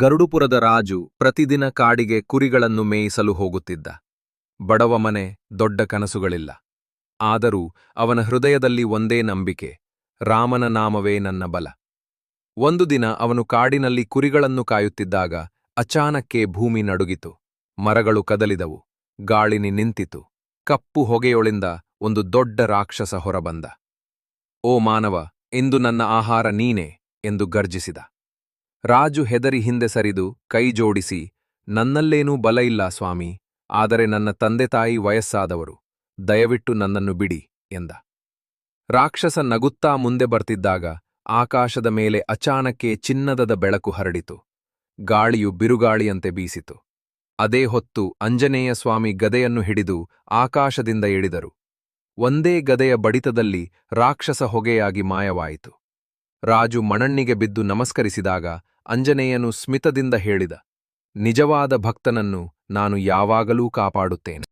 ಗರುಡುಪುರದ ರಾಜು ಪ್ರತಿದಿನ ಕಾಡಿಗೆ ಕುರಿಗಳನ್ನು ಮೇಯಿಸಲು ಹೋಗುತ್ತಿದ್ದ. ಬಡವ ಮನೆ ದೊಡ್ಡ ಕನಸುಗಳಿಲ್ಲ. ಆದರೂ ಅವನ ಹೃದಯದಲ್ಲಿ ಒಂದೇ ನಂಬಿಕೆ, ರಾಮನ ನಾಮವೇ ನನ್ನ ಬಲ. ಒಂದು ದಿನ ಅವನು ಕಾಡಿನಲ್ಲಿ ಕುರಿಗಳನ್ನು ಕಾಯುತ್ತಿದ್ದಾಗ ಅಚಾನಕ್ಕೆ ಭೂಮಿ ನಡುಗಿತು. ಮರಗಳು ಕದಲಿದವು, ಗಾಳಿನಿ ನಿಂತಿತು, ಕಪ್ಪು ಹೊಗೆಯೊಳಿಂದ ಒಂದು ದೊಡ್ಡ ರಾಕ್ಷಸ ಹೊರಬಂದ. ಓ ಮಾನವ, ಇಂದು ನನ್ನ ಆಹಾರ ನೀನೆ ಎಂದು ಗರ್ಜಿಸಿದ. ರಾಜು ಹೆದರಿ ಹಿಂದೆ ಸರಿದು ಕೈ ಜೋಡಿಸಿ, ನನ್ನಲ್ಲೇನೂ ಬಲ ಇಲ್ಲ ಸ್ವಾಮಿ, ಆದರೆ ನನ್ನ ತಂದೆ ತಾಯಿ ವಯಸ್ಸಾದವರು, ದಯವಿಟ್ಟು ನನ್ನನ್ನು ಬಿಡಿ ಎಂದ. ರಾಕ್ಷಸ ನಗುತ್ತಾ ಮುಂದೆ ಬರ್ತಿದ್ದಾಗ ಆಕಾಶದ ಮೇಲೆ ಅಚಾನಕ್ಕೆ ಚಿನ್ನದದ ಬೆಳಕು ಹರಡಿತು. ಗಾಳಿಯು ಬಿರುಗಾಳಿಯಂತೆ ಬೀಸಿತು. ಅದೇ ಹೊತ್ತು ಅಂಜನೇಯ ಸ್ವಾಮಿ ಗದೆಯನ್ನು ಹಿಡಿದು ಆಕಾಶದಿಂದ ಇಳಿದರು ಒಂದೇ ಗದೆಯ ಬಡಿತದಲ್ಲಿ ರಾಕ್ಷಸ ಹೊಗೆಯಾಗಿ ಮಾಯವಾಯಿತು. ರಾಜು ಮಣಣ್ಣಿಗೆ ಬಿದ್ದು ನಮಸ್ಕರಿಸಿದಾಗ ಅಂಜನೇಯನು ಸ್ಮಿತದಿಂದ ಹೇಳಿದ ನಿಜವಾದ ಭಕ್ತನನ್ನು ನಾನು ಯಾವಾಗಲೂ ಕಾಪಾಡುತ್ತೇನೆ.